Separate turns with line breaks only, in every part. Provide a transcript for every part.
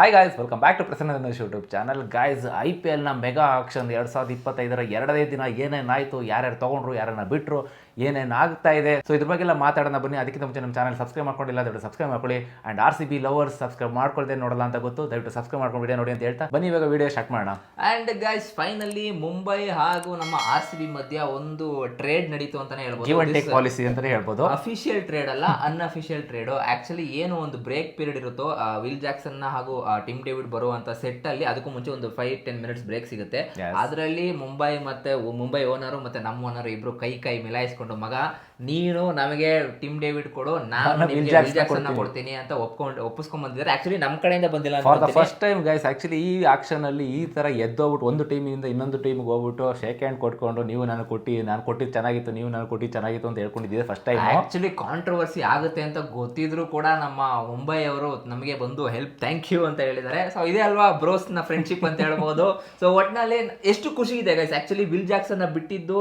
Hi guys welcome back to Prasanna Dinesh YouTube channel guys I P ಎಲ್ನ mega auction ಎರಡು ಸಾವಿರದ ಇಪ್ಪತ್ತೈದರ ಎರಡನೇ ದಿನ ಏನೇನಾಯಿತು, ಯಾರ್ಯಾರು ತೊಗೊಂಡ್ರು ಯಾರನ್ನ ಬಿಟ್ಟರು ಏನೇನು ಆಗ್ತಾ ಇದೆ ಸೊ ಇದ್ರ ಬಗ್ಗೆ ಎಲ್ಲ ಮಾತಾಡೋಣ ಬನ್ನಿ. ಅದಕ್ಕಿಂತ ಮುಂಚೆ ನಮ್ಮ ಚಾನಲ್ ಸಬ್ಸ್ಕ್ರೈಬ್ ಮಾಡ್ಕೊಂಡಿಲ್ಲ ದಯವಿಟ್ಟು ಸಬ್ಸ್ಕ್ರೈಬ್ ಮಾಡ್ಕೊಳ್ಳಿ. And R C B lovers subscribe ಮಾಡ್ಕೊಳ್ದೆ ನೋಡಲ್ಲ ಅಂತ ಗೊತ್ತು. ದಯವಿಟ್ಟು ಸಬ್ಸ್ಕ್ರೈಬ್ ಮಾಡ್ಕೊಂಡು ವಿಡಿಯೋ ನೋಡಿ ಅಂತ ಹೇಳ್ತಾ. ಬನ್ನಿ ಇವಾಗ ವಿಡಿಯೋ ಸ್ಟಾರ್ಟ್ ಮಾಡೋಣ.
ಅಂಡ್ ಗೈಸ್ ಫೈನಲಿ ಮುಂಬೈ ಹಾಗೂ ನಮ್ಮ ಆರ್ ಸಿ ಬಿ ಮಧ್ಯ ಒಂದು ಟ್ರೇಡ್ ನಡೀತು ಅಂತಾನೆ ಹೇಳ್ಬೋದು.
ಪಾಲಿಸಿ ಅಂತಲೇ ಹೇಳ್ಬೋದು.
ಅಫಿಷಿಯಲ್ ಟ್ರೇಡ್ ಅಲ್ಲ ಅನ್ಅಫಿಷಿಯಲ್ ಟ್ರೇಡ್ ಆಕ್ಚುಲಿ ಏನು ಒಂದು ಬ್ರೇಕ್ ಪೀರಿಯಡ್ ಇರುತ್ತೋ ವಿಲ್ ಜಾಕ್ಸನ್ನ ಹಾಗೂ ಟಿಮ್ ಡೇವಿಡ್ ಬರುವಂತ ಸೆಟ್ ಅಲ್ಲಿ ಅದಕ್ಕೂ ಮುಂಚೆ ಒಂದು ಫೈವ್ ಟೆನ್ ಮಿನಿಟ್ಸ್ ಬ್ರೇಕ್ ಸಿಗುತ್ತೆ. ಅದರಲ್ಲಿ ಮುಂಬೈ ಮತ್ತೆ ಮುಂಬೈ ಓನರ್ ಮತ್ತೆ ನಮ್ಮ ಓನರ್ ಇಬ್ರು ಕೈ ಕೈ ಮಿಲಾಯಿಸ್ಕೊಂಡು ಮಗ ನೀನು ನಮಗೆ ಟಿಮ್ ಡೇವಿಡ್ ಕೊಡು ನಾನು
ನಾನು
ನಿಮ್ಗೆ ವಿಲ್ ಜಾಕ್ಸನ್
ಕೊಡ್ತೀನಿ.
ಅಂತ ಒಪ್ಕೊಂಡು ಒಪ್ಪಿಸ್ಕೊಂಡ್ ಬಂದಿದ್ದಾರೆ ಆಕ್ಚುಲಿ ನಮ್ಮ ಕಡೆಯಿಂದ ಬಂದಿಲ್ಲ ಅಂತ
for the first time guys actually ಈ ಆಕ್ಷನ್ ಅಲ್ಲಿ ಈ ತರ ಎದ್ದೋಗ್ಬಿಟ್ಟು ಒಂದು ಟೀಮಿಂದ ಇನ್ನೊಂದು ಟೀಮ್ಗೆ ಹೋಗ್ಬಿಟ್ಟು ಶೇಕ್ ಹ್ಯಾಂಡ್ ಕೊಟ್ಕೊಂಡು ನೀವು ನಾನು ಕೊಟ್ಟಿ ನಾನು ಕೊಟ್ಟಿದ್ದು ಚೆನ್ನಾಗಿತ್ತು ನೀವು ನಾನು ಕೊಟ್ಟಿ ಚೆನ್ನಾಗಿತ್ತು ಅಂತ ಹೇಳ್ಕೊಂಡಿದ್ದೆ ಫಸ್ಟ್ ಟೈಮ್
ಆಕ್ಚುಲಿ ಕಾಂಟ್ರವರ್ಸಿ ಆಗುತ್ತೆ ಅಂತ ಗೊತ್ತಿದ್ರು ಕೂಡ ನಮ್ಮ ಮುಂಬೈ ಅವರು ನಮಗೆ ಬಂದು ಹೆಲ್ಪ್ ಥ್ಯಾಂಕ್ ಯು ಅಂತ ಹೇಳಿದ್ದಾರೆ. ಸೊ ಇದೇ ಅಲ್ವಾ ಬ್ರೋಸ್ನ ಫ್ರೆಂಡ್ಶಿಪ್ ಅಂತ ಹೇಳ್ಬೋದು. ಸೊ ಒಟ್ನಲ್ಲಿ ಎಷ್ಟು ಖುಷಿ ಇದೆ ಗೈಸ್ ಆಕ್ಚುಲಿ ವಿಲ್ ಜಾಕ್ಸನ್ ಬಿಟ್ಟಿದ್ದು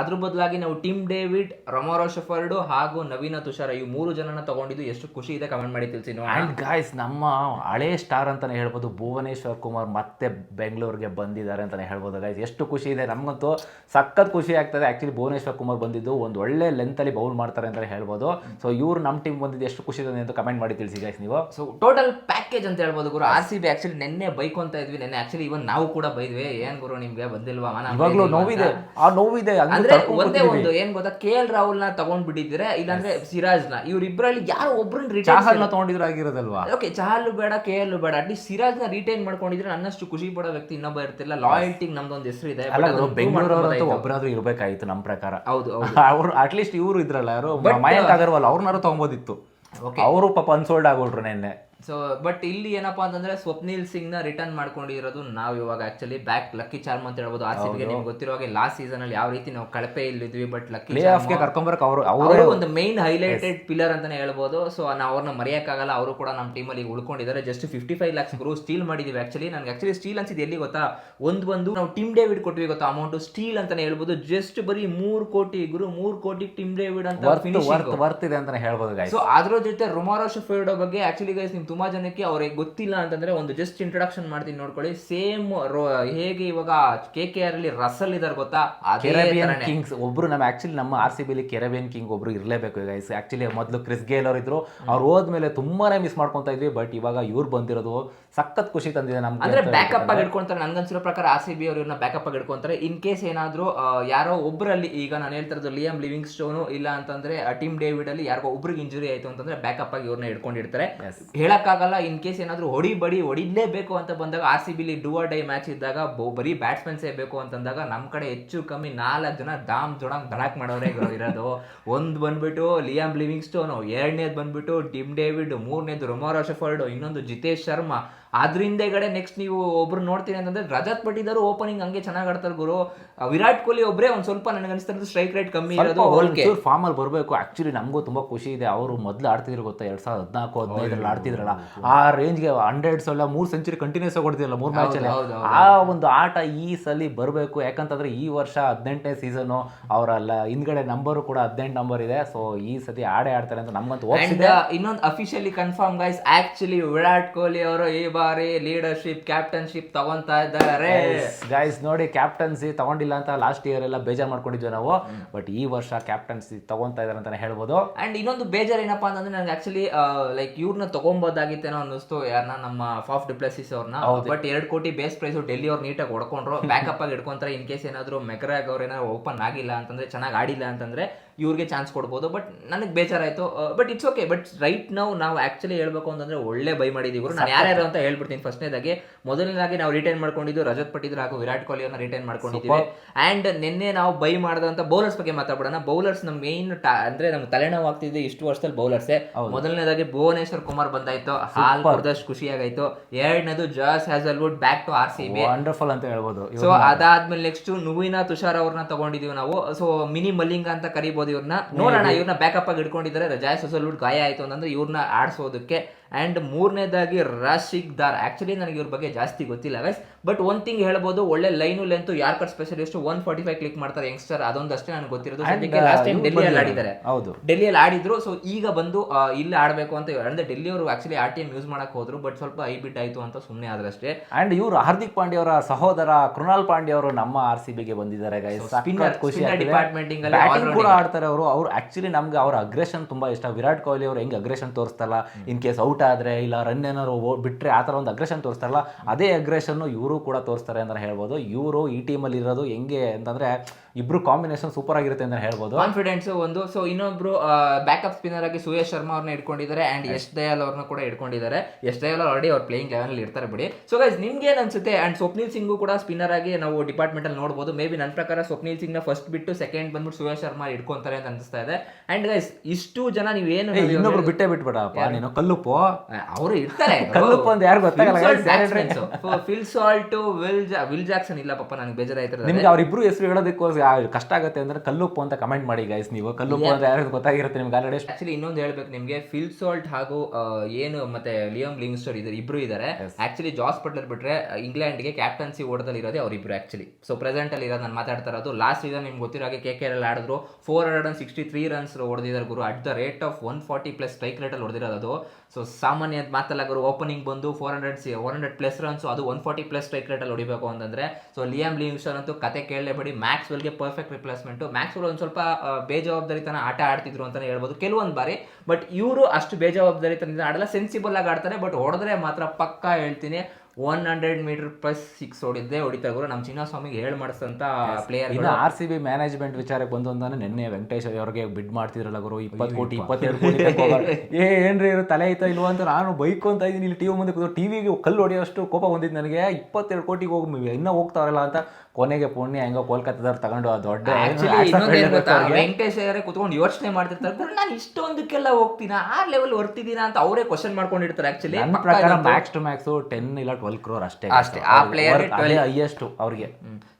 ಅದ್ರ ಬದಲಾಗಿ ನಾವು ಟಿಮ್ ಡೇವಿಡ್ ರೊಮಾರೋ ಶಫರ್ಡು ಹಾಗೂ ನವೀನ ತುಷಾರ ಈ ಮೂರು ಜನನ ತಗೊಂಡಿದ್ದು ಎಷ್ಟು ಖುಷಿ ಇದೆ ಕಮೆಂಟ್ ಮಾಡಿ ತಿಳಿಸಿ.
ಆ್ಯಂಡ್ ಗಾಯ್ಸ್ ನಮ್ಮ ಹಳೆ ಸ್ಟಾರ್ ಅಂತಾನೆ ಹೇಳ್ಬೋದು ಭುವನೇಶ್ವರ್ ಕುಮಾರ್ ಮತ್ತೆ ಬೆಂಗಳೂರಿಗೆ ಬಂದಿದ್ದಾರೆ ಅಂತಾನೆ ಹೇಳ್ಬೋದು ಗಾಯ್ಸ್ ಎಷ್ಟು ಖುಷಿ ಇದೆ ನಮಗಂತೂ ಸಖತ್ ಖುಷಿ ಆಗ್ತದೆ. ಆ್ಯಕ್ಚುಲಿ ಭುವನೇಶ್ವರ್ ಕುಮಾರ್ ಬಂದಿದ್ದು ಒಂದು ಒಳ್ಳೆ ಲೆಂತಲ್ಲಿ ಬೌಲ್ ಮಾಡ್ತಾರೆ ಅಂತಲೇ ಹೇಳ್ಬೋದು. ಸೊ ಇವ್ರು ನಮ್ಮ ಟೀಮ್ ಬಂದಿದ್ದು ಎಷ್ಟು ಖುಷಿ ಇದೆ ಅಂತ ಕಮೆಂಟ್ ಮಾಡಿ ತಿಳಿಸಿ ಗಾಯ್ಸ್ ನೀವು.
ಸೊ ಟೋಟಲ್ ಪ್ಯಾಕೇಜ್ ಅಂತ ಹೇಳ್ಬೋದು ಗುರು. ಆರ್ ಸಿ ಬಿ ಆ್ಯಕ್ಚುಲಿ ನೆನ್ನೆ ಬೈಕ್ ಅಂತ ಇದ್ವಿ. ನೆನ್ನೆ ಆ್ಯಕ್ಚುಲಿ ಇವನ್ ನಾವು ಕೂಡ ಬೈದ್ವಿ. ಏನ್ ಗುರು ನಿಮ್ಗೆ? ಬಂದಿಲ್ವಾ?
ಇವಾಗಲೂ ನೋವಿದೆ. ಆ ನೋವಿದೆ
ಅಂದ್ರೆ ಒಂದೇ ಒಂದು ಏನ್ ಗೊತ್ತಾ? ಕೆ ಎಲ್ ರಾಹುಲ್ನ ತಗೊಂಡ್ಬಿಟ್ಟಿದ್ರೆ ಇಲ್ಲಾಂದ್ರೆ ಸಿರಾಜ್ನ ಇವ್ರಿಬ್ರಲ್ಲಿ ಯಾರೋ ಒಬ್ರನ್ನ
ಚಾಹಲ್ನ
ರಿಟೈನ್
ತೊಗೊಂಡಿದ್ರು ಆಗಿರೋದಲ್ವಾ?
ಓಕೆ ಚಹಲ್ ಬೇಡ ಕೆ ಎಲ್ ಬೇಡ. ಅಟ್ಲೀಸ್ಟ್ ಸಿರಾಜ್ನ ರಿಟೈನ್ ಮಾಡ್ಕೊಂಡಿದ್ರೆ ನನ್ನಷ್ಟು ಖುಷಿ ಪಡೋ ವ್ಯಕ್ತಿ ಇನ್ನೊಬ್ಬ ಇರ್ತಿಲ್ಲ. ಲಾಯಲ್ಟಿಗೆ ನಮ್ದೊಂದು ಹೆಸರು ಇದೆ.
ಬೆಂಗಳೂರವರಂತೂ ಒಬ್ಬರಾದ್ರೂ ಇರಬೇಕಾಯ್ತು ನಮ್ಮ ಪ್ರಕಾರ.
ಹೌದು
ಅವ್ರು ಅಟ್ಲೀಸ್ಟ್ ಇವರು ಇದ್ರಲ್ಲ ಯಾರು? ಮಯಾಂಕ್ ಅಗರ್ವಾಲ್ ಅವ್ರನ್ನಾರು ತಗೊಬೋದಿತ್ತು. ಅವರು ಪಾಪ ಅನ್ಸೋಲ್ಡ್ ಆಗೋಡ್ರು ನೆನ್ನೆ.
ಸೊ ಬಟ್ ಇಲ್ಲಿ ಏನಪ್ಪಾ ಅಂತಂದ್ರೆ ಸ್ವಪ್ನಿಲ್ ಸಿಂಗ್ನ ರಿಟರ್ನ್ ಮಾಡ್ಕೊಂಡಿರೋದು ನಾವು ಇವಾಗ ಆಕ್ಚುಲಿ ಬ್ಯಾಕ್ ಲಕ್ಕಿ ಚಾರ್ಮ್ ಅಂತ ಹೇಳ್ಬೋದು. ಆರ್ ಸಿ ಬಿಗೆ ನಿಮ್ಗೆ ಗೊತ್ತಿರೋ ಹಾಗೆ ಲಾಸ್ಟ್ ಸೀಸನ್ ಅಲ್ಲಿ ಯಾವ ರೀತಿ ನಾವು ಕಳಪೆ ಇಲ್ಲಿದ್ವಿ ಬಟ್ ಲಕ್ಕಿ
ಕರ್ಕೊಂಬರಕ್ ಅವರು ಅವರು
ಒಂದು ಮೈನ್ ಹೈಲೈಟೆಡ್ ಪಿಲ್ಲರ್ ಅಂತಾನೆ ಹೇಳ್ಬೋದು. ಸೊ ನಾವು ಅವ್ರನ್ನ ಮರೆಯಕ್ಕಾಗಲ್ಲ ಅವರು ಕೂಡ ನಮ್ಮ ಟೀಮಲ್ಲಿ ಉಳ್ಕೊಂಡಿದ್ದಾರೆ. ಜಸ್ಟ್ ಫಿಫ್ಟಿ ಫೈವ್ ಲ್ಯಾಕ್ಸ್ ಗುರು ಸ್ಟೀಲ್ ಮಾಡಿದೀವಿ ಆಕ್ಚುಲಿ ನನಗೆ ಆಕ್ಚುಲಿ ಸ್ಟೀಲ್ ಅನ್ಸಿದ್ ಎಲ್ಲಿ ಗೊತ್ತಾ? ಒಂದು ಬಂದು ನಾವು ಟಿಮ್ ಡೇವಿಡ್ ಕೊಟ್ವಿ ಗೊತ್ತಾ? ಅಮೌಂಟ್ ಸ್ಟೀಲ್ ಅಂತಾನೆ ಹೇಳ್ಬೋದು. ಜಸ್ಟ್ ಬರೀ ಮೂರ್ ಕೋಟಿ ಗುರು ಮೂರ್ ಕೋಟಿ ಟಿಮ್ ಡೇವಿಡ್ ಅಂತ
ವರ್ತ್ ಇದೆ ಅಂತಾನೆ ಹೇಳ್ಬೋದು
ಸೊ ಅದ್ರ ಜೊತೆ ರೊಮಾರೋ ಫೇರ್ಡೋ ಬಗ್ಗೆ ಆಕ್ಚುಲಿ ಗೈಸ್ ನಿಮ್ ತುಂಬಾ ಜನಕ್ಕೆ ಅವ್ರಿಗೆ ಗೊತ್ತಿಲ್ಲ ಅಂತಂದ್ರೆ ಒಂದು ಜಸ್ಟ್ ಇಂಟ್ರೊಡಕ್ಷನ್ ಮಾಡ್ತೀನಿ ನೋಡ್ಕೊಳ್ಳಿ. ಸೇಮ್ ಹೇಗೆ ಇವಾಗ ಕೆ ಕೆ ಆರ್ ಅಲ್ಲಿ ರಸಲ್ ಇದಾರೆ ಗೊತ್ತಾ? ಅದೇ
ಕೆರೆಬಿಯನ್. ಕಿಂಗ್ಸ್ ಒಬ್ರು ನಮ್ಮ ಆಕ್ಚುಲಿ ನಮ್ಮ ಆರ್ ಸಿ ಬಿಲಿ ಕೆರೆಬಿಯನ್ ಕಿಂಗ್ ಒಬ್ರು ಇರಲೇಬೇಕು ಈಗ. ಆಕ್ಚುಲಿ ಮೊದಲು ಕ್ರಿಸ್ ಗೇಲ್ ಅವ್ರು ಇದ್ರು. ಅವ್ರು ಹೋದ್ಮೇಲೆ ತುಂಬಾನೇ ಮಿಸ್ ಮಾಡ್ಕೊಂತ ಇದ್ವಿ. ಬಟ್ ಇವಾಗ ಇವ್ರು ಬಂದಿರೋದು ಸಖತ್ ಖುಷಿ ತಂದಿದೆ ನಮ್ಗೆ
ಅಂದ್ರೆ ಬ್ಯಾಕಪ್ ಆಗಿ ಇಟ್ಕೊಂತಾರೆ ನನ್ಗನ್ಸಿರೋ ಪ್ರಕಾರ ಆರ್ ಸಿ ಬಿ ಅವ್ರು ಇವ್ರನ್ನ ಬ್ಯಾಕಪ್ ಆಗಿ ಇಟ್ಕೊಂತಾರೆ ಇನ್ ಕೇಸ್ ಏನಾದ್ರು ಆ, ಯಾರೋ ಒಬ್ಬರಲ್ಲಿ ಈಗ ನಾನು ಹೇಳ್ತಾ ಇರೋದು ಲಿಯಮ್ ಲಿವಿಂಗ್ ಸ್ಟೋನು ಇಲ್ಲ ಅಂತಂದ್ರೆ ಟೀಮ್ ಡೇವಿಡ್ ಅಲ್ಲಿ ಯಾರಿಗೋ ಒಬ್ರಿಗೆ ಇಂಜುರಿ ಆಯ್ತು ಅಂತಂದ್ರೆ ಬ್ಯಾಕಪ್ ಆಗಿ ಇವ್ರನ್ನ ಇಟ್ಕೊಂಡಿರ್ತಾರೆ
Yes.
ಹೇಳಕ್ಕಾಗಲ್ಲ ಇನ್ ಕೇಸ್ ಏನಾದರೂ ಹೊಡಿ ಬಡಿ ಹೊಡಿಲೇಬೇಕು ಅಂತ ಬಂದಾಗ ಆರ್ ಸಿ ಬಿಲಿ ಡೂ ಡೈ ಮ್ಯಾಚ್ ಇದ್ದಾಗ ಬರೀ ಬ್ಯಾಟ್ಸ್ಮನ್ಸೇ ಬೇಕು ಅಂತಂದಾಗ ನಮ್ಮ ಕಡೆ ಹೆಚ್ಚು ಕಮ್ಮಿ ನಾಲ್ಕು ಜನ ದಾಮ್ ಜೋಡಂಗ್ ಧಡಾಕ್ ಮಾಡೋರೇ ಇರೋ- ಇರೋದು. ಒಂದು ಬಂದ್ಬಿಟ್ಟು ಲಿಯಾಮ್ ಲಿವಿಂಗ್ ಸ್ಟೋನ್ ಎರಡನೇದು ಬಂದ್ಬಿಟ್ಟು ಡಿಮ್ ಡೇವಿಡ್ ಮೂರನೇದು ರೊಮಾರೋ ಶಫರ್ಡ್ ಇನ್ನೊಂದು ಜಿತೇಶ್ ಶರ್ಮಾ ಅದ್ರ ಹಿಂದೆಗಡೆ ನೆಕ್ಸ್ಟ್ ನೀವು ಒಬ್ರು ನೋಡ್ತೀನಿ ಅಂತಂದ್ರೆ ರಜತ್ ಪಟ್ಟಿದಾರು ಓಪನಿಂಗ್ ಹಂಗೆ ಚೆನ್ನಾಗಿ ಆಡ್ತಾರೆ ಗುರು. ವಿರಾಟ್ ಕೊಹ್ಲಿ ಒಬ್ರೇ ಒಂದು ಸ್ವಲ್ಪ ನನಗೆ ಅನಿಸ್ತಾ ಇರೋದು ಸ್ಟ್ರೈಕ್ ರೇಟ್ ಕಮ್ಮಿ ಇರೋದು ಹೋಲ್ಕೆ
ಫಾರ್ಮ್ ಅಲ್ಲಿ ಬರಬೇಕು. ಆಕ್ಚುಲಿ ನಮಗೂ ತುಂಬಾ ಖುಷಿ ಇದೆ. ಅವರು ಮೊದಲು ಆಡ್ತಿದ್ರು ಗೊತ್ತಾ? ಎರಡ್ ಸಾವಿರದ ಹದಿನಾಲ್ಕು ಹದಿನೈದರಲ್ಲಿ ಆಡ್ತಿದ್ರಲ್ಲ. ಆ ರೇಂಜ್ಗೆ ಹಂಡ್ರೆಡ್ಸ್ ಎಲ್ಲ ಮೂರು ಸೆಂಚುರಿ ಕಂಟಿನ್ಯೂಸ್ ಆಗಿ ಕೊಡ್ತಿರಲ್ಲ ಮೂರು ಮ್ಯಾಚ್ ಅಲ್ಲಿ. ಆ ಒಂದು ಆಟ ಈ ಸಲ ಬರಬೇಕು. ಯಾಕಂತಂದ್ರೆ ಈ ವರ್ಷ ಹದಿನೆಂಟನೇ ಸೀಸನು ಅವರಲ್ಲ ಹಿಂದ್ಗಡೆ ನಂಬರು ಕೂಡ ಹದಿನೆಂಟು ನಂಬರ್ ಇದೆ. ಸೊ ಈ ಸತಿ ಆಡೇ ಆಡ್ತಾರೆ ಅಂತ ನಮ್ಗಂತೂ
ಇನ್ನೊಂದು officially confirm guys actually Virat Kohli ಅವರು ಈ ಬಾರಿ ಲೀಡರ್ಶಿಪ್ ಕ್ಯಾಪ್ಟನ್ಶಿಪ್ ತಗೊಂತಾ ಇದ್ದಾರೆ.
ಗೈಸ್ ನೋಡಿ ಕ್ಯಾಪ್ಟನ್ಸಿ ತಗೊಂಡಿಲ್ಲ ಅಂತ ಲಾಸ್ಟ್ ಇಯರ್ ಎಲ್ಲ ಬೇಜಾರ್ ಮಾಡ್ಕೊಂಡಿದ್ವಿ ನಾವು. ಬಟ್ ಈ ವರ್ಷ ಕ್ಯಾಪ್ಟನ್ಸಿ ತಗೊಂತಾ ಇದಾರೆ ಅಂತಾನೆ ಹೇಳ್ಬೋದು.
ಅಂಡ್ ಇನ್ನೊಂದು ಬೇಜಾರ್ ಏನಪ್ಪಾ ಅಂತಂದ್ರೆ ನನಗೆ ಆಕ್ಚುಲಿ ಲೈಕ್ ಇವ್ರನ್ನ ತಗೊಂಬೋದಾಗಿತ್ತೇನೋ ಅನ್ನಿಸ್ತು. ಯಾರನ್ನ ನಮ್ಮ ಫಾಫ್ ಡಿಪ್ಲಸಿಸ್ ಅವ್ರನ್ನ ಬಟ್ ಎರಡು ಕೋಟಿ ಬೇಸ್ ಪ್ರೈಸ್ ಡೆಲ್ಲಿ ಅವ್ರು ನೀಟಾಗಿ ಹೊಡ್ಕೊಂಡ್ರು. ಬ್ಯಾಕಪ್ ಆಗಿ ಇಟ್ಕೊಂತಾರೆ ಇನ್ ಕೇಸ್ ಏನಾದ್ರು ಮೆಕ್ರಾಗ್ ಅವ್ರು ಏನಾದ್ರು ಓಪನ್ ಆಗಿಲ್ಲ ಅಂತಂದ್ರೆ ಚೆನ್ನಾಗಿ ಆಡಿಲ್ಲ ಅಂತಂದ್ರೆ ಇವ್ರಿಗೆ ಚಾನ್ಸ್ ಕೊಡ್ಬೋದು ಬಟ್ ನನಗೆ ಬೇಜಾರಾಯ್ತು. But it's okay but right ನಾವು ನಾವು ಆಕ್ಚುಲಿ ಹೇಳ್ಬೇಕು ಅಂತಂದ್ರೆ ಒಳ್ಳೆ ಬೈ ಮಾಡಿದೀವಿ ನಾನು ಯಾರ್ಯಾರು ಅಂತ ಹೇಳ್ಬಿಡ್ತೀನಿ ಫಸ್ಟ್ನೇದಾಗಿ ಮೊದಲನೇದಾಗಿ ನಾವು ರಿಟೈನ್ ಮಾಡ್ಕೊಂಡಿದ್ದು ರಜತ್ ಪಟ್ಟಿದ್ರು ಹಾಗೂ ವಿರಾಟ್ ಕೊಹ್ಲಿ ಅವ್ರನ್ನ ರಿಟೈನ್ ಮಾಡ್ಕೊಂಡಿದ್ದೀವಿ. ಅಂಡ್ ನಿನ್ನೆ ನಾವು ಬೈ ಮಾಡಿದಂತ ಬೌಲರ್ಸ್ ಬಗ್ಗೆ ಮಾತಾಡೋಣ ಬೌಲರ್ಸ್ ನಮ್ಮ ಮೇನ್ ಅಂದ್ರೆ ನಮ್ಗೆ ತಲೆನೋವು ಆಗ್ತಿದೆ ಇಷ್ಟು ವರ್ಷದಲ್ಲಿ ಬೌಲರ್ಸೇ ಮೊದಲನೇದಾಗಿ ಭುವನೇಶ್ವರ್ ಕುಮಾರ್ ಬಂದಾಯ್ತು. ಹಾಲ್ ಬರ್ದಷ್ಟು ಖುಷಿಯಾಗಾಯ್ತು. ಎರಡನೇದು Josh Hazlewood back to R C B
wonderful ಅಂತ ಹೇಳ್ಬೋದು.
ಸೊ ಅದಾದ್ಮೇಲೆ ನೆಕ್ಸ್ಟ್ ನುವಿನ ತುಷಾರ್ ಅವ್ರನ್ನ ತಗೊಂಡಿದ್ದೀವಿ ನಾವು. ಸೊ ಮಿನಿ ಮಲ್ಲಿಂಗ ಅಂತ ಕರಿಬಹುದು ಇರ್ಬೋದು ಇವ್ರನ್ನ ನೋಡೋಣ ಇವ್ರನ್ನ ಬ್ಯಾಕಪ್ ಆಗಿ ಇಟ್ಕೊಂಡಿದ್ದಾರೆ ರಜಾಯ್ ಸೊಸಲ್ವುಡ್ ಗಾಯ ಆಯ್ತು ಅಂತಂದ್ರೆ ಇವ್ರನ್ನ ಆಡಿಸೋದಕ್ಕೆ. ಅಂಡ್ ಮೂರನೇದಾಗಿ ರಾಶಿಕ್ ದಾರ್. ಆಕ್ಚುಲಿ ನನಗೆ ಇವ್ರ ಬಗ್ಗೆ ಜಾಸ್ತಿ ಗೊತ್ತಿಲ್ಲ ಗೈಸ್ ಬಟ್ ಒಂದ್ ಥಿಂಗ್ ಹೇಳ್ಬೋದು ಒಳ್ಳೆ line length yorker specialist one forty five click ಮಾಡ್ತಾರೆ ಯಂಗ್ಸ್ಟರ್ ಅದೊಂದಷ್ಟೇ ನನಗೆ ಗೊತ್ತಿರೋದು. ಸದ್ಯಕ್ಕೆ ಲಾಸ್ಟ್ ಟೈಮ್ ಡೆಲ್ಲಿಯಲ್ಲಿ ಆಡಿದ್ದಾರೆ.
ಹೌದು.
ಡೆಲ್ಲಿಯಲ್ಲಿ ಆಡಿದ್ರು. ಸೊ ಈಗ ಬಂದು ಇಲ್ಲಿ ಆಡಬೇಕು ಅಂತ ಅಂದ್ರೆ ಡೆಲ್ಲಿ ಅವರು actually R T M use ಮಾಡಕ್ ಹೋದ್ರು ಬಟ್ ಸ್ವಲ್ಪ ಐ ಬಿಟ್ ಆಯ್ತು ಅಂತ ಸುಮ್ಮನೆ ಆದ್ರಷ್ಟೇ.
ಅಂಡ್ ಇವರು ಹಾರ್ದಿಕ್ ಪಾಂಡ್ಯ ಅವರ ಸಹೋದರ ಕೃಣಾಲ್ ಪಾಂಡ್ಯ ಅವರು ನಮ್ಮ ಆರ್ ಸಿ ಬಿಗೆ ಬಂದಿದ್ದಾರೆ ಗೈಸ್ ಖುಷಿ ಕೂಡ
all-rounding.
ಆಡ್ತಾರೆ ಅವರು ಅವ್ರು ಆ್ಯಕ್ಚುಲಿ ನಮ್ಗೆ ಅವ್ರ ಅಗ್ರೆಷನ್ ತುಂಬ ಇಷ್ಟ. ವಿರಾಟ್ ಕೊಹ್ಲಿ ಅವ್ರು ಹೆಂಗೆ ಅಗ್ರೆಷನ್ ತೋರಿಸ್ತಾರಲ್ಲ? ಇನ್ ಕೇಸ್ ಔಟ್ ಆದರೆ ಇಲ್ಲ ರನ್ ಏನಾರು ಬಿಟ್ಟರೆ ಆ ಥರ ಒಂದು ಅಗ್ರೆಷನ್ ತೋರಿಸ್ತಾರಲ್ಲ ಅದೇ ಅಗ್ರೆಷನ್ನು ಇವರು ಕೂಡ ತೋರಿಸ್ತಾರೆ ಅಂತ ಹೇಳ್ಬೋದು. ಇವರು ಈ ಟೀಮಲ್ಲಿ ಇರೋದು ಹೆಂಗೆ ಅಂತಂದ್ರೆ ಇಬ್ರು ಕಾಂಬಿನೇಷನ್ ಸೂಪರ್ ಆಗಿರುತ್ತೆ ಅಂತ ಹೇಳ್ಬೋದು.
ಕಾನ್ಫಿಡೆನ್ಸ್ ಒಂದು. ಸೊ ಇನ್ನೊಬ್ರು ಬ್ಯಾಕಪ್ ಸ್ಪಿನ್ನರ್ ಆಗಿ ಸುಯೇಶ್ ಶರ್ಮಾ ಅವ್ರನ್ನ ಇಟ್ಕೊಂಡಿದ್ದಾರೆ ಅಂಡ್ ಯಶ್ ದಯಾಲ್ ಅವ್ರನ್ನ ಕೂಡ ಇಟ್ಕೊಂಡಿದ್ದಾರೆ ಯಶ್ ದಯಾಲ್ ಆಲ್ರೆಡಿ ಅವ್ರ ಪ್ಲೇಯಿಂಗ್ ಲೆವೆನ್ ಅಲ್ಲಿ ಇರ್ತಾರೆ ಬಿಡಿ. ಸೊ ಗೈಸ್ ನಿಮ್ಗೆ ಏನ್ ಅನ್ಸುತ್ತೆ? ಅಂಡ್ ಸ್ವಪ್ನಿಲ್ ಸಿಂಗು ಕೂಡ ಸ್ಪಿನ್ನರ್ ಆಗಿ ನಾವು ಡಿಪಾರ್ಟ್ಮೆಂಟ್ ಅಲ್ಲಿ ನೋಡಬಹುದು ಮೇ ಬಿ ನನ್ನ ಪ್ರಕಾರ ಸ್ವಪ್ನಿಲ್ ಸಿಂಗ್ನ ಫಸ್ಟ್ ಬಿಟ್ಟು ಸೆಕೆಂಡ್ ಬಂದ್ಬಿಟ್ಟು ಸುಯೇಶ್ ಶರ್ಮಾ ಇಟ್ಕೊಂತಾರೆ ಅಂತ ಅನಿಸ್ತಾ ಇದೆ. ಅಂಡ್ ಗೈಸ್ ಇಷ್ಟು ಜನ ನೀವೇನು
ಇನ್ನೊಬ್ರು ಬಿಟ್ಟೇ ಬಿಟ್ಬಿಡಪ್ಪ. ನೀನು ಕಲ್ಲುಪ್ಪು.
ಅವರು ಇರ್ತಾರೆ.
ಕಲ್ಲುಪ್ಪು ಅಂತ ಯಾರು ಗೊತ್ತಾಗಲ್ಲ
Phil Salt Will Will Jackson ಇಲ್ಲ ಪಾಪ ನನಗೆ ಬೇಜಾರಾಯ್ತಾರೆ
ನಿಮ್ಗೆ ಅವ್ರಿಬ್ರು ಹೆಸರು ಹೇಳೋದಕ್ಕೋಸ್ಕರ ಕಷ್ಟ ಆಗುತ್ತೆ ಅಂದ್ರೆ ಕಲ್ಲುಪ್ಪು ಅಂತ ಕಮೆಂಟ್ ಮಾಡಿ ಗೈಸ್ ನೀವು. ಕಲ್ಲುಪ್ಪು ಅಂದ್ರೆ ಯಾರು ಗೊತ್ತಾಗಿರುತ್ತೆ ನಿಮ್ಗೆ ಆಲ್ರೆಡಿ
ಆಕ್ಚುಲಿ ಇನ್ನೊಂದು ಹೇಳ್ಬೇಕು ನಿಮಗೆ ಫಿಲ್ ಸಾಲ್ಟ್ ಹಾಗೂ ಏನು ಮತ್ತೆ ಲಿಯಮ್ ಲಿಂಗ್ಸ್ಟರ್ ಇದ್ದಾರೆ ಇಬ್ರು ಇದ್ದಾರೆ ಆಕ್ಚುಲಿ ಜಾಸ್ ಬಟ್ಲರ್ ಬಿಟ್ರೆ ಇಂಗ್ಲೆಂಡ್ಗೆ ಕ್ಯಾಪ್ಟನ್ಸಿ ಓಡದಲ್ಲಿ ಇರೋದೇ ಅವರಿಬ್ರು ಆಕ್ಚುಲಿ ಸೊ ಪ್ರೆಸೆಂಟ್ ಅಲ್ಲಿ ಇರೋದು ನಾನು ಮಾತಾಡ್ತಾ ಇರೋದು. ಲಾಸ್ಟ್ ಸೀಸನ್ ನಿಮ್ಗೆ ಗೊತ್ತಿರೋ ಹಾಗೆ ಕೆ ಕೆ ಅಲ್ಲಿ ಆಡಿದ್ರು. Four hundred and sixty three runs ಹೊಡೆದಿದ್ದಾರೆ ಗುರು. At the rate of one forty plus strike rate ಅಲ್ಲಿ ಹೊಡೆದಿರೋದು ಸೊ ಸಾಮಾನ್ಯ ಮಾತಲ್ಲ ಗುರು ಓಪನಿಂಗ್ ಬಂದು ಫೋರ್ ಹಂಡ್ರೆಡ್ ಸಿ ಒನ್ ಹಂಡ್ರೆಡ್ ಪ್ಲಸ್ ರನ್ಸ್ ಅದು ಒನ್ ಫಾರ್ಟಿ ಪ್ಲಸ್ ಸ್ಟ್ರೈಕ್ ರೇಟಲ್ಲಿ ಹೊಡಿಬೇಕು ಅಂತಂದರೆ ಸೊ ಲಿಯಮ್ ಲಿಂಗ್ಸ್ಟರ್ ಅಂತೂ ಕತೆ ಕೇಳಲೇಬೇಡಿ. ಮ್ಯಾಕ್ಸ್ ವೆಲ್ಗೆ ಪರ್ಫೆಕ್ಟ್ ರಿಪ್ಲೇಸ್ಮೆಂಟು ಮ್ಯಾಕ್ಸ್ವೆಲ್ ಒಂದು ಸ್ವಲ್ಪ ಬೇಜವಾಬ್ದಾರಿತನ ಆಟ ಆಡ್ತಿದ್ರು ಅಂತಲೇ ಹೇಳ್ಬೋದು. ಕೆಲವೊಂದು ಬಾರಿ ಬಟ್ ಇವರು ಅಷ್ಟು ಬೇಜವಾಬ್ದಾರಿತನದಿಂದ ಆಡಲ್ಲ. ಸೆನ್ಸಿಬಲ್ ಆಗಿ ಆಡ್ತಾರೆ ಬಟ್ ಹೊಡೆದ್ರೆ ಮಾತ್ರ ಪಕ್ಕಾ ಹೇಳ್ತೀನಿ. One hundred metre plus six ಹೊಡಿದ್ದೆ ಹೊಡಿತಾ ಗುರು. ನಮ್ಮ ಚಿನ್ನಸ್ವಾಮಿಗೆ ಹೇಳಿ ಮಾಡಿಸಿದಂಥ ಪ್ಲೇಯರ್
ಇನ್ನು ಆರ್ ಸಿ ಬಿ ಮ್ಯಾನೇಜ್ಮೆಂಟ್ ವಿಚಾರಕ್ಕೆ ಬಂದು ಅಂತಾನೆ ನಿನ್ನೆ ವೆಂಕಟೇಶ್ ಅವ್ರಿಗೆ ಬಿಡ್ ಮಾಡ್ತಿದ್ರಲ್ಲ ಗುರು ಇಪ್ಪತ್ತು ಕೋಟಿ ಇಪ್ಪತ್ತೆರಡು ಕೋಟಿ ಏ ಏನ್ರಿ ಇವರು ತಲೆ ಐತೋ ಇಲ್ವೋ ಅಂತ ನಾನು ಬೈಕ್ ಅಂತ ಇದ್ದೀನಿ. ಇಲ್ಲಿ ಟಿವಿ ಮುಂದೆ ಕೂತು ಟಿವಿಗೆ ಕಲ್ಲು ಹೊಡೆಯೋಷ್ಟು ಕೋಪ ಬಂದಿದ್ದು ನನಗೆ. ಇಪ್ಪತ್ತೆರಡು ಕೋಟಿಗೆ ಹೋಗಿ ಇನ್ನೂ ಹೋಗ್ತಾವಲ್ಲ ಅಂತ ಕೊನೆಗೆ ಪುಣ್ಯ ಹೆಂಗೋ ಕೋಲ್ಕತ್ತಾದವ್ರು ತಗೊಂಡು ಆ ದೊಡ್ಡ
ವೆಂಕಟೇಶ್ ಅವರೇ ಕುತ್ಕೊಂಡು ಯೋಚನೆ ಮಾಡ್ತಿರ್ತಾರೆ. ನಾನು ಇಷ್ಟೊಂದಕ್ಕೆಲ್ಲ ಹೋಗ್ತೀನ? ಆ ಲೆವೆಲ್ ಹೊರ್ತಿದ್ದೀನ ಅಂತ ಅವರೇ ಕ್ವಶನ್ ಮಾಡ್ಕೊಂಡಿರ್ತಾರೆ ಆಕ್ಚುಲಿ
ಪ್ರಕಾರ ಮ್ಯಾಕ್ಸ್ ಟು ಮ್ಯಾಕ್ಸ್ ಟೆನ್ ಇಲ್ಲ ಟ್ವೆಲ್ ಕ್ರೋರ್ ಅಷ್ಟೇ
ಅಷ್ಟೇ. ಆ
ಪ್ಲೇಯರ್ ಹೈಯೆಸ್ಟ್ ಅವ್ರಿಗೆ.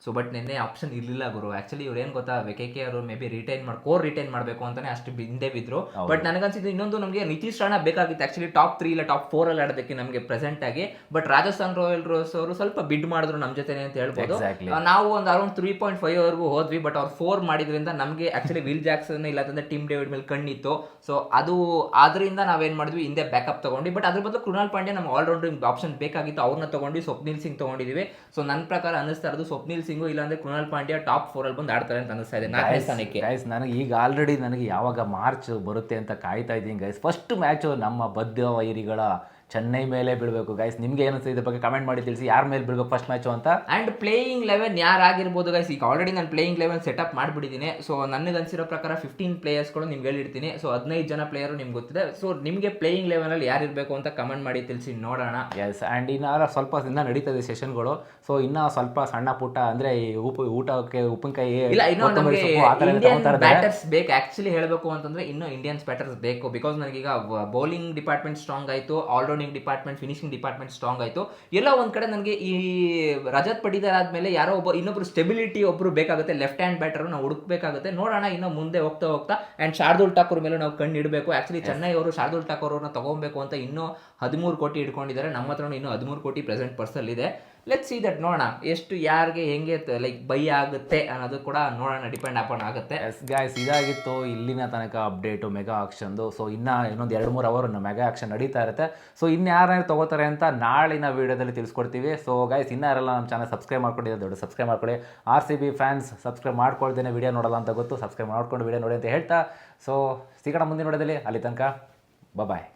ಸೊ ಬಟ್ ನಿನ್ನೆ ಆಪ್ಷನ್ ಇರಲಿಲ್ಲ ಗುರು. ಆಕ್ಚುಲಿ ಇವ್ರು ಏನ್ ಗೊತ್ತಾ ಕೆ ಕೆ ಅವರು ಮೇ ಬಿ ರಿಟೈನ್ ಮಾಡಿ ಕೋರ್ ರಿಟೈನ್ ಮಾಡಬೇಕು ಅಂತಾನೆ ಅಷ್ಟು ಹಿಂದೆ ಬಿದ್ರು. ಬಟ್ ನನಗನ್ಸಿದ್ದು ಇನ್ನೊಂದು ನಮಗೆ ನಿತೀಶ್ ರಾಣಾ ಬೇಕಾಗಿತ್ತು. ಆಕ್ಚುಲಿ ಟಾಪ್ ತ್ರೀ ಇಲ್ಲ ಟಾಪ್ ಫೋರ್ ಅಲ್ಲಿ ಆಡೋದಕ್ಕೆ ನಮಗೆ ಪ್ರೆಸೆಂಟ್ ಆಗಿ. ಬಟ್ ರಾಜಸ್ಥಾನ್ ರಾಯಲ್ ರೋಸ್ ಅವರು ಸ್ವಲ್ಪ ಬಿಡ್ ಮಾಡಿದ್ರು ನಮ್ಮ ಜೊತೆ ಅಂತ ಹೇಳ್ಬೋದು. ನಾವು ಒಂದು ಅರೌಂಡ್ ತ್ರೀ ಪಾಯಿಂಟ್ ಫೈವ್ ವರೆಗೂ ಹೋದ್ವಿ ಬಟ್ ಅವ್ರು ಫೋರ್ ಮಾಡಿದ್ರಿಂದ ನಮಗೆ ಆಕ್ಚುಲಿ ವಿಲ್ ಜಾಕ್ಸನ್ ಅಂತಂದ್ರೆ ಟೀಮ್ ಡೇವಿಡ್ ಮೇಲೆ ಕಣ್ಣಿತ್ತು. ಸೊ ಅದು ಆದ್ರಿಂದ ನಾವೇನ್ ಮಾಡಿದ್ವಿ ಹಿಂದೆ ಬ್ಯಾಕಪ್ ತಗೊಂಡ್ವಿ. ಬಟ್ ಅದ್ರ ಬದಲು ಕೃಣಾಲ್ ಪಾಂಡ್ಯ ನಮ್ಗೆ ಆಲ್ರೌಂಡರ್ ಆಪ್ಷನ್ ಬೇಕಾಗಿತ್ತು. ಅವ್ರನ್ನ ತೊಗೊಂಡು ಸ್ವಪ್ನಿಲ್ ಸಿಂಗ್ ತಗೊಂಡಿದೀವಿ. ಸೊ ನನ್ನ ಪ್ರಕಾರ ಅನಿಸ್ತಾ ಇರೋದು ಸ್ವಪ್ನಿಲ್ ಸಿಂಗು ಇಲ್ಲಾಂದ್ರೆ ಕೃಣಾಲ್ ಪಾಂಡ್ಯ ಟಾಪ್ ಫೋರ್ ಅಲ್ಲಿ ಬಂದು ಆಡ್ತಾರೆ ಅಂತ ಅನಿಸ್ತಾ ಇದೆ ನಾಲ್ಕನೇ ಸ್ಥಾನಕ್ಕೆ.
ಗೈಸ್ ನನಗೆ ಈಗ ಆಲ್ರೆಡಿ ನನಗೆ ಯಾವಾಗ ಮಾರ್ಚ್ ಬರುತ್ತೆ ಅಂತ ಕಾಯ್ತಾ ಇದ್ದೀನಿ ಗೈಸ್ ಫಸ್ಟ್ ಮ್ಯಾಚು ನಮ್ಮ ಬದ್ಧ ವೈರಿಗಳ ಚೆನ್ನೈ ಮೇಲೆ ಬಿಡಬೇಕು ಗೈಸ್ ನಿಮ್ಗೆ ಏನಿಸುತ್ತೆ ಇದ್ರ ಬಗ್ಗೆ ಕಮೆಂಟ್ ಮಾಡಿ ತಿಳಿಸಿ. ಯಾರ ಮೇಲೆ ಬಿಡಬೇಕು ಫಸ್ಟ್ ಮ್ಯಾಚು ಅಂತ?
ಅಂಡ್ ಪ್ಲೇಯಿಂಗ್ ಲೆವೆನ್ ಯಾರಾಗಿರ್ಬೋದು ಗೈಸ್ ಈಗ ಆಲ್ರೆಡಿ ನಾನು ಪ್ಲೇಯಿಂಗ್ ಲೆವೆನ್ ಸೆಟಪ್ ಮಾಡಿಬಿಟ್ಟಿದ್ದೀನಿ. ಸೊ ನನಗೆ ಅನಿಸಿರೋ ಪ್ರಕಾರ ಫಿಫ್ಟೀನ್ ಪ್ಲೇಯರ್ಸ್ಗಳು ನಿಮ್ಗೆ ಹೇಳಿರ್ತೀನಿ. ಸೊ ಹದಿನೈದು ಜನ ಪ್ಲೇಯರು ನಿಮ್ಗೆ ಗೊತ್ತಿದೆ. ಸೊ ನಿಮಗೆ ಪ್ಲೇಯಿಂಗ್ ಲೆವೆನಲ್ಲಿ ಯಾರು ಇರಬೇಕು ಅಂತ ಕಮೆಂಟ್ ಮಾಡಿ ತಿಳಿಸಿ ನೋಡೋಣ.
ಎಸ್ ಆ್ಯಂಡ್ ಇನ್ನಾರ ಸ್ವಲ್ಪ ದಿನ ನಡೀತದೆ ಸೆಷನ್ಗಳು ಸೊ ಇನ್ನೂ ಸ್ವಲ್ಪ ಸಣ್ಣ ಪುಟ್ಟ ಅಂದರೆ ಈ ಉಪ ಊಟಕ್ಕೆ ಉಪ್ಪಿನಕಾಯಿ
ಇಲ್ಲ ಇನ್ನೂ
ಕೊತ್ತಂಬರಿ
ನಮಗೆ
ಆ ಥರ ಎಲ್ಲ
ಇಂಡಿಯನ್ ಬ್ಯಾಟರ್ಸ್ ಬೇಕು. ಆ್ಯಕ್ಚುಲಿ ಹೇಳಬೇಕು ಅಂತಂದ್ರೆ ಇನ್ನೂ ಇಂಡಿಯನ್ಸ್ ಬ್ಯಾಟರ್ಸ್ ಬೇಕು. ಬಿಕಾಸ್ ನನಗೀಗ ಬೌಲಿಂಗ್ ಡಿಪಾರ್ಟ್ಮೆಂಟ್ ಸ್ಟ್ರಾಂಗ್ ಆಯಿತು. Allrounding department finishing department strong ಆಯಿತು. ಎಲ್ಲ ಒಂದು ಕಡೆ ನನಗೆ ಈ ರಜತ್ ಪಡಿದಾರ್ ಆದಮೇಲೆ ಯಾರೋ ಒಬ್ಬ ಇನ್ನೊಬ್ರು ಸ್ಟೆಬಿಲಿಟಿ ಒಬ್ಬರು ಬೇಕಾಗುತ್ತೆ ಲೆಫ್ಟ್ ಹ್ಯಾಂಡ್ ಬ್ಯಾಟರ್ ನಾವು ಹುಡುಕಬೇಕಾಗುತ್ತೆ. ನೋಡೋಣ ಇನ್ನು ಮುಂದೆ ಹೋಗ್ತಾ ಹೋಗ್ತಾ ಆ್ಯಂಡ್ ಶಾರ್ದುಲ್ ಠಾಕೂರ್ ಮೇಲೆ ನಾವು ಕಣ್ಣು ಇಡಬೇಕು. ಆ್ಯಕ್ಚುಲಿ ಚೆನ್ನೈ ಅವರು ಶಾರ್ದುಲ್ ಠಾಕೂರ್ ಅವ್ರನ್ನ ತೊಗೊಬೇಕು ಅಂತ ಇನ್ನೂ ಹದಿಮೂರು ಕೋಟಿ ಇಟ್ಕೊಂಡಿದ್ದಾರೆ ನಮ್ಮ ಹತ್ರನೂ ಇನ್ನೂ ಹದಿಮೂರು ಕೋಟಿ ಪ್ರೆಸೆಂಟ್ ಪರ್ಸಲ್ ಇದೆ ಲೆಟ್ ಸಿ ದಟ್ ನೋಡೋಣ. ಎಷ್ಟು ಯಾರಿಗೆ ಹೆಂಗೆ ಲೈಕ್ ಬೈ ಆಗುತ್ತೆ ಅನ್ನೋದು ಕೂಡ ನೋಡೋಣ. ಡಿಪೆಂಡ್ ಅಪಾನ್ ಆಗುತ್ತೆ.
ಎಸ್ ಗಾಯ್ಸ್ ಇದಾಗಿತ್ತು. ಇಲ್ಲಿನ ತನಕ ಅಪ್ಡೇಟು ಮೆಗಾ ಆಕ್ಷನ್ದು ಸೊ ಇನ್ನು ಇನ್ನೊಂದು ಎರಡು ಮೂರು ಅವರ್ ಮೆಗಾ ಆಕ್ಷನ್ ನಡೀತಾ ಇರುತ್ತೆ. ಸೊ ಇನ್ನು ಯಾರ್ಯಾರು ತಗೋತಾರೆ ಅಂತ ನಾಳಿನ ವೀಡಿಯೋದಲ್ಲಿ ತಿಳಿಸ್ಕೊಡ್ತೀವಿ. ಸೊ ಗಾಯ್ಸ್ ಇನ್ನೂ ಯಾರೆಲ್ಲ ನಮ್ಮ ಚಾನಲ್ ಸಬ್ಸ್ಕ್ರೈಬ್ ಮಾಡ್ಕೊಂಡಿದ್ದಾರೆ ದೊಡ್ಡ ಸಬ್ಸ್ಕ್ರೈಬ್ ಮಾಡ್ಕೊಳ್ಳಿ. R C B fans subscribe ಮಾಡ್ಕೊಳ್ದೇನೆ video ನೋಡಲ್ಲ ಅಂತ ಗೊತ್ತು. ಸಬ್ಸ್ಕ್ರೈಬ್ ಮಾಡ್ಕೊಂಡು ವಿಡಿಯೋ ನೋಡಿ ಅಂತ ಹೇಳ್ತಾ. ಸೊ ಸಿಗೋಣ ಮುಂದಿನ ನೋಡೋದಲ್ಲಿ ಅಲ್ಲಿ ತನಕ ಬಾಯ್